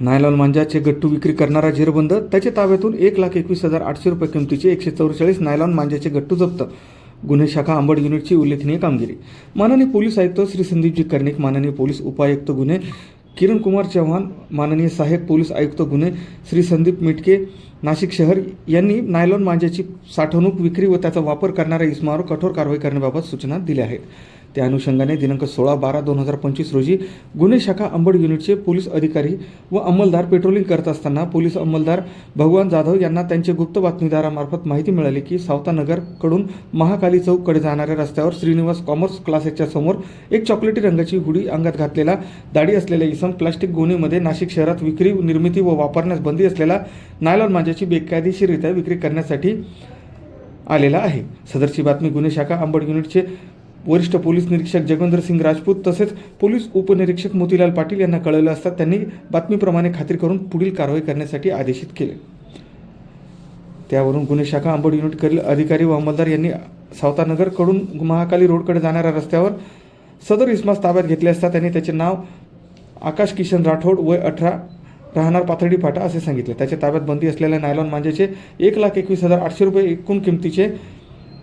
Nylon मांजाचे गट्टू विक्री करणारा झिरबंद त्याच्या ताब्यातून एक लाख एकवीस हजार आठशे रुपये किमतीचे एकशे चौवेचाळीस नायलॉन मांजाचे गट्टू जप्त. गुन्हे शाखा अंबड युनिटची उल्लेखनीय कामगिरी. माननीय पोलीस आयुक्त श्री संदीपजी कर्णिक माननीय पोलीस उपायुक्त गुन्हे किरण कुमार चव्हाण माननीय सहाय्यक पोलीस आयुक्त गुन्हे श्री संदीप मिटके नाशिक शहर यांनी नायलॉन मांजाची साठवणूक विक्री व त्याचा वापर करणाऱ्या इसमावर कठोर कारवाई करण्याबाबत सूचना दिल्या आहेत. त्या अनुषंगाने दिनांक सोळा बारा दोन हजार पंचवीस रोजी गुन्हे शाखा अंबड युनिटचे पोलीस अधिकारी व अंमलदार पेट्रोलिंग करत असताना पोलीस अंमलदार भगवान जाधव यांना त्यांचे गुप्त बातमीदारामार्फत माहिती मिळाली की सावतानगरकडून महाकाली चौककडे जाणाऱ्या रस्त्यावर श्रीनिवास कॉमर्स क्लासेसच्या समोर एक चॉकलेटी रंगाची हुडी अंगात घातलेला दाढी असलेला इसम प्लास्टिक गुन्हेमध्ये नाशिक शहरात विक्री निर्मिती व वापरण्यास बंदी असलेला नायलॉन मांजाची बेकायदेशीररित्या विक्री करण्यासाठी आलेला आहे. सदरची बातमी गुन्हे शाखा अंबड युनिटचे वरिष्ठ पोलीस निरीक्षक जगवेंद्र सिंग राजपूत तसेच पोलीस उपनिरीक्षक मोतीलाल पाटील यांना कळवलं असता त्यांनी बातमीप्रमाणे खात्री करून पुढील कारवाई करण्यासाठी आदेशित केले. त्यावरून गुन्हे शाखा अंबड युनिटकडील अधिकारी व अंमलदार यांनी सावतानगरकडून महाकाली रोडकडे जाणाऱ्या रस्त्यावर सदर इस्मास ताब्यात घेतले असता त्यांनी त्याचे नाव आकाश किशन राठोड वय अठरा राहणार पाथर्डी फाटा असे सांगितले. त्याच्या ताब्यात बंदी असलेल्या नायलॉन मांजेचे एक लाख एकवीस हजार आठशे रुपये एकूण किमतीचे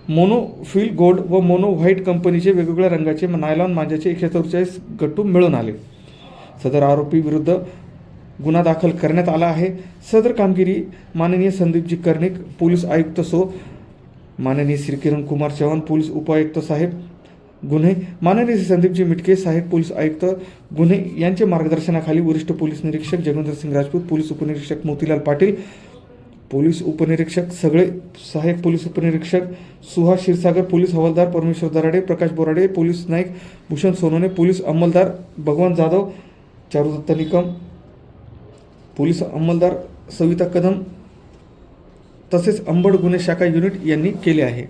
मोनो फिल गोल्ड व मोनो व्हाईट कंपनीचे वेगवेगळ्या रंगाचे नायलॉन मांजाचे एकशे चौवेचाळीस गट्टू मिळून आले. सदर आरोपी विरुद्ध गुन्हा दाखल करण्यात आला आहे. सदर कामगिरी माननीय संदीपजी कर्णिक पोलीस आयुक्त सो माननीय श्री किरण कुमार चव्हाण पोलीस उपायुक्त साहेब गुन्हे माननीय संदीपजी मिटके साहेब पोलीस आयुक्त गुन्हे यांच्या मार्गदर्शनाखाली वरिष्ठ पोलीस निरीक्षक जगेंद्र सिंग राजपूत पोलीस उपनिरीक्षक मोतीलाल पाटील पोलीस उपनिरीक्षक सगळे सहाय्यक पोलीस उपनिरीक्षक सुहास क्षीरसागर पोलीस हवालदार परमेश्वर दराडे प्रकाश बोराडे पोलीस नाईक भूषण सोनोने पोलीस अंमलदार भगवान जाधव चारुदत्त निकम पोलीस अंमलदार सविता कदम तसेच अंबड गुन्हे शाखा युनिट यांनी केले आहे.